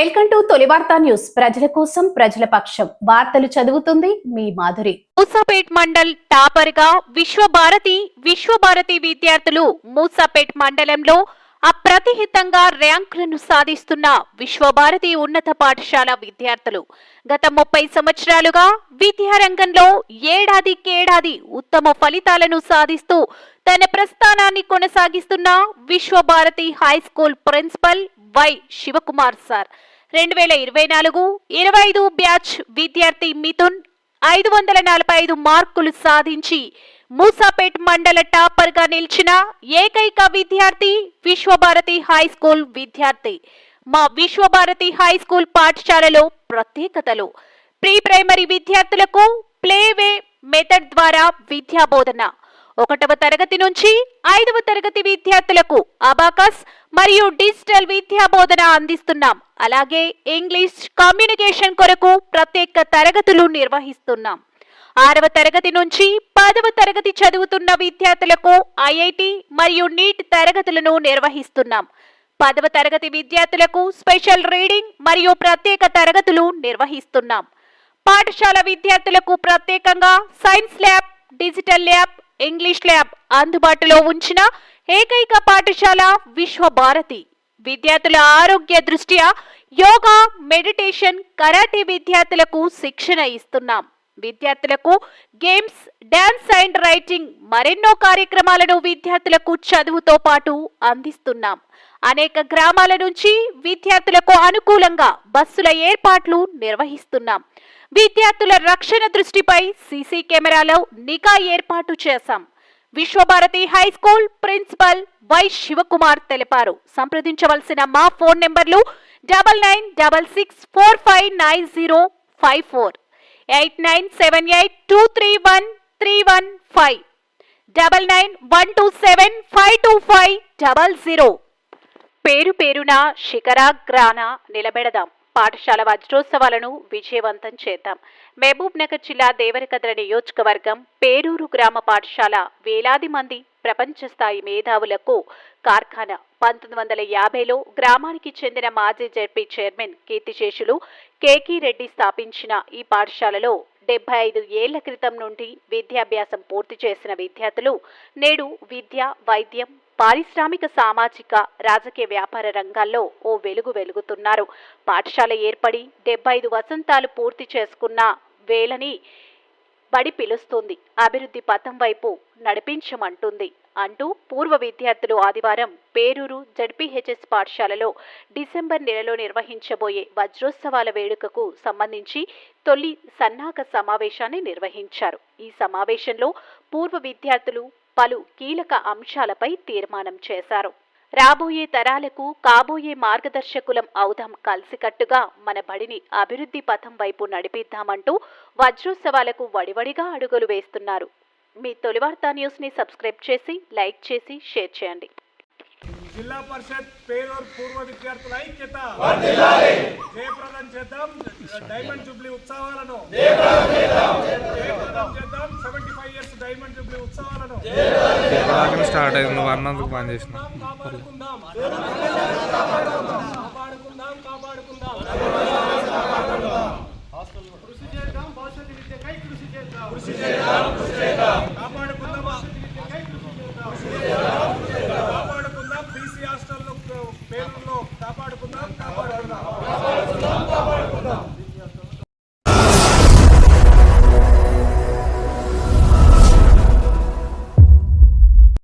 Welcome to తొలి వార్తా news. ప్రజల కోసం ప్రజల పక్షం. వార్తలు చదువుతుంది మీ మాధురి. మూసాపేట్ మండల్ టాపర్గా విశ్వభారతి విశ్వభారతి విద్యార్థులు మూసాపేట్ మండలంలో అప్రతిహితంగా ర్యాంకులను సాధిస్తున్న విశ్వభారతి ఉన్నత పాఠశాల విద్యార్థులు. గత ముప్పై సంవత్సరాలుగా విద్యారంగంలో ఏడాదికేడాది ఉత్తమ ఫలితాలను సాధిస్తూ తన ప్రస్థానాన్ని కొనసాగిస్తున్న Vishwabharati high school principal Y Sivakumar sir. రెండు వేల ఇరవై నాలుగు ఇరవై ఐదు బ్యాచ్ విద్యార్థి మిథున్ ఐదు వందల నలభై ఐదు మార్కులు సాధించి మూసాపేట్ మండల టాపర్గా నిలిచిన ఏకైక విద్యార్థి విశ్వభారతి హై స్కూల్ విద్యార్థి. మా విశ్వభారతి హై స్కూల్ పాఠశాలలో ప్రత్యేకతలు. ప్రీ ప్రైమరీ విద్యార్థులకు ప్లేవే మెథడ్ ద్వారా విద్యా బోధన ఒకటవ తరగతి నుంచి ఐదవ తరగతి విద్యార్థులకు అబాకస్ మరియు డిజిటల్ విద్యా బోధన అందిస్తున్నాం. అలాగే ఇంగ్లీష్ కమ్యూనికేషన్ కొరకు ప్రత్యేక తరగతులు నిర్వహిస్తున్నాం. ఆరవ తరగతి నుంచి పదవ తరగతి చదువుతున్న విద్యార్థులకు ఐఐటి మరియు నీట్ తరగతులను నిర్వహిస్తున్నాం. పదవ తరగతి విద్యార్థులకు స్పెషల్ రీడింగ్ మరియు ప్రత్యేక తరగతులు నిర్వహిస్తున్నాం. పాఠశాల విద్యార్థులకు ప్రత్యేకంగా science lab digital lab English lab అందుబాటులో ఉంచిన ఏకైక పాఠశాల విశ్వభారతి. విద్యార్థుల ఆరోగ్య దృష్ట్యా యోగా మెడిటేషన్ కరాటే విద్యార్థులకు శిక్షణ ఇస్తున్నాం. విద్యార్థులకు గేమ్స్ డాన్స్ అండ్ రైటింగ్ మరెన్నో కార్యక్రమాలను విద్యార్థులకు చదువుతో పాటు అందిస్తున్నాం. అనేక గ్రామాల నుంచి విద్యార్థులకు అనుకూలంగా బస్సుల ఏర్పాట్లు నిర్వహిస్తున్నాం. విద్యార్థుల రక్షణ దృష్టిపై సీసీ కెమెరాలో నిఘా ఏర్పాటు చేశాం. Vishwabharati high school principal Y Sivakumar తెలిపారు. సంప్రదించవలసిన మా ఫోన్ నెంబర్లు double nine double six four five nine zero five four. Eight nine seven eight two three one three one five. Double nine one two seven five two five double zero. పేరు పేరున శిఖరాగ్రాన నిలబెడదాం. పాఠశాల వజ్రోత్సవాలను విజయవంతం చేద్దాం. మహబూబ్ నగర్ జిల్లా దేవరకద్ర నియోజకవర్గం పేరూరు గ్రామ పాఠశాల వేలాది మంది ప్రపంచ స్థాయి మేధావులకు కార్ఖానా పంతొమ్మిది వందల యాభైలో గ్రామానికి చెందిన మాజీ జడ్పీ చైర్మన్ కీర్తిశేషులు కేకీ రెడ్డి స్థాపించిన ఈ పాఠశాలలో డెబ్బై ఐదు ఏళ్ళ క్రితం నుండి విద్యాభ్యాసం పూర్తి చేసిన విద్యార్థులు నేడు విద్య వైద్యం పారిశ్రామిక సామాజిక రాజకీయ వ్యాపార రంగాల్లో ఓ వెలుగు వెలుగుతున్నారు. పాఠశాల ఏర్పడి డెబ్బై ఐదు వసంతాలు పూర్తి చేసుకున్న వేళని బడి పిలుస్తుంది. అభివృద్ధి పథం వైపు నడిపించమంటుంది. అంటూ పూర్వ విద్యార్థులు ఆదివారం పేరూరు జడ్పీహెచ్ఎస్ పాఠశాలలో డిసెంబర్ నెలలో నిర్వహించబోయే వజ్రోత్సవాల వేడుకకు సంబంధించి తొలి సన్నాహక సమావేశాన్ని నిర్వహించారు. ఈ సమావేశంలో పూర్వ విద్యార్థులు పలు కీలక అంశాలపై తీర్మానం చేశారు. రాబోయే తరాలకు కాబోయే మార్గదర్శకులం అవుదాం కలిసికట్టుగా మన బడిని అభివృద్ధి పథం వైపు నడిపిద్దామంటూ వజ్రోత్సవాలకు వడివడిగా అడుగులు వేస్తున్నారు. మీ తొలివార్తా న్యూస్ని సబ్స్క్రైబ్ చేసి లైక్ చేసి షేర్ చేయండి. జిల్లా పరిషత్ పేరూర్ పూర్వ విద్యార్థుల ఐక్యత. జయప్రదం చేద్దాం. డైమండ్ జూబ్లీ ఉత్సవాలను జయప్రదం చేద్దాం. సెవెంటీ ఫైవ్ డైమండ్ జూబ్లీ ఉత్సవాలను బాగానే స్టార్ట్ అయింది. అన్నందుకు బంద్ చేసిన కాపాడుకుందాం. కాపాడుకుందాం కాపాడుకుందాం. కృషి చేద్దాం భవిష్యత్తు విద్యకై కృషి చేద్దాం. కృషి చేద్దాం కృషి